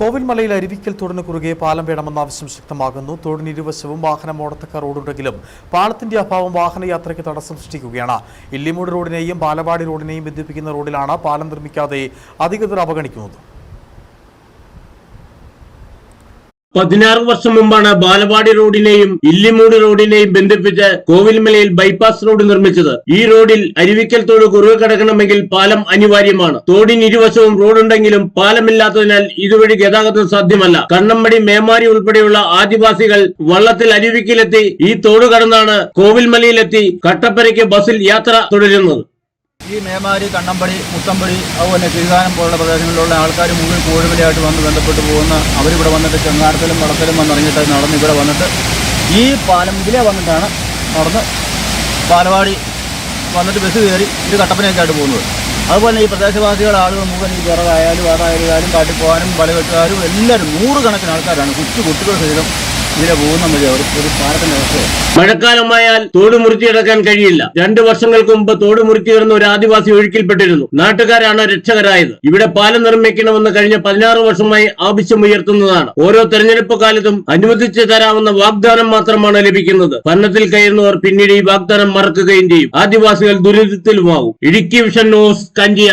കോവിൽമലയിൽ അരുവിക്കൽ തോടിന് കുറുകെ പാലം വേണമെന്ന ആവശ്യം ശക്തമാകുന്നു. തോടിന് ഇരുവശവും വാഹനം ഓടത്തക്ക റോഡുണ്ടെങ്കിലും പാലത്തിന്റെ അഭാവം വാഹനയാത്രയ്ക്ക് തടസ്സം സൃഷ്ടിക്കുകയാണ്. ഇല്ലിമൂട് റോഡിനെയും ബാലവാടി റോഡിനെയും ബന്ധിപ്പിക്കുന്ന റോഡിലാണ് പാലം നിർമ്മിക്കാതെ അധികൃതർ അവഗണിക്കുന്നത്. പതിനാറ് വർഷം മുമ്പാണ് ബാലവാടി റോഡിനെയും ഇല്ലിമൂട് റോഡിനെയും ബന്ധിപ്പിച്ച് കോവിൽമലയിൽ ബൈപ്പാസ് റോഡ് നിർമ്മിച്ചത്. ഈ റോഡിൽ അരുവിക്കൽ തോട് കുറുകെ കിടക്കണമെങ്കിൽ പാലം അനിവാര്യമാണ്. തോടിന് ഇരുവശവും റോഡുണ്ടെങ്കിലും പാലമില്ലാത്തതിനാൽ ഇതുവഴി ഗതാഗതം സാധ്യമല്ല. കണ്ണമ്പടി മേമാരി ഉൾപ്പെടെയുള്ള ആദിവാസികൾ വള്ളത്തിൽ അരുവിക്കലെത്തി ഈ തോട് കടന്നാണ് കോവിൽമലയിലെത്തി കട്ടപ്പനയ്ക്ക് ബസ്സിൽ യാത്ര തുടരുന്നത്. ഈ മേമാരി കണ്ണമ്പടി മുത്തമ്പടി അതുപോലെ കിഴുകാനം പോലുള്ള പ്രദേശങ്ങളിലുള്ള ആൾക്കാർ മുഴുവൻ കോഴിമലയായിട്ട് വന്ന് ബന്ധപ്പെട്ട് പോകുന്ന അവരിവിടെ വന്നിട്ട് ചെങ്ങാടത്തിലും വടക്കലും വന്നിറങ്ങിയിട്ട് നടന്ന് ഇവിടെ വന്നിട്ട് ഈ പാലം ഇതിലേ വന്നിട്ടാണ് നടന്ന് പാലവാടി വന്നിട്ട് ബസ് കയറി ഇത് കട്ടപ്പനയൊക്കെ ആയിട്ട് പോകുന്നത്. അതുപോലെ ഈ പ്രദേശവാസികൾ ആളുകൾ മുഴുവൻ ഈ വിറകായാലും വേറായാലും കാട്ടിപ്പോകാനും പോകാനും വലവെട്ടുകാരും എല്ലാവരും നൂറുകണക്കിന് ആൾക്കാരാണ്. കൊച്ചു കുട്ടികൾ സഹിതം ഒരു മഴക്കാലമായാൽ തോട് മുറിച്ചിടക്കാൻ കഴിയില്ല. രണ്ടു വർഷങ്ങൾക്ക് മുമ്പ് തോട് മുറിച്ചു കിടന്ന ഒരു ആദിവാസി ഒഴുക്കിൽപ്പെട്ടിരുന്നു. നാട്ടുകാരാണ് രക്ഷകരായത്. ഇവിടെ പാലം നിർമ്മിക്കണമെന്ന് കഴിഞ്ഞ പതിനാറ് വർഷമായി ആവശ്യമുയർത്തുന്നതാണ്. ഓരോ തെരഞ്ഞെടുപ്പ് കാലത്തും അനുവദിച്ചു തരാമെന്ന വാഗ്ദാനം മാത്രമാണ് ലഭിക്കുന്നത്. ഭരണത്തിൽ കയറുന്നവർ പിന്നീട് ഈ വാഗ്ദാനം മറക്കുകയും ചെയ്യും. ആദിവാസികൾ ദുരിതത്തിലുമാവും ഇടുക്കി വിഷൻ ന്യൂസ് കഞ്ചിയ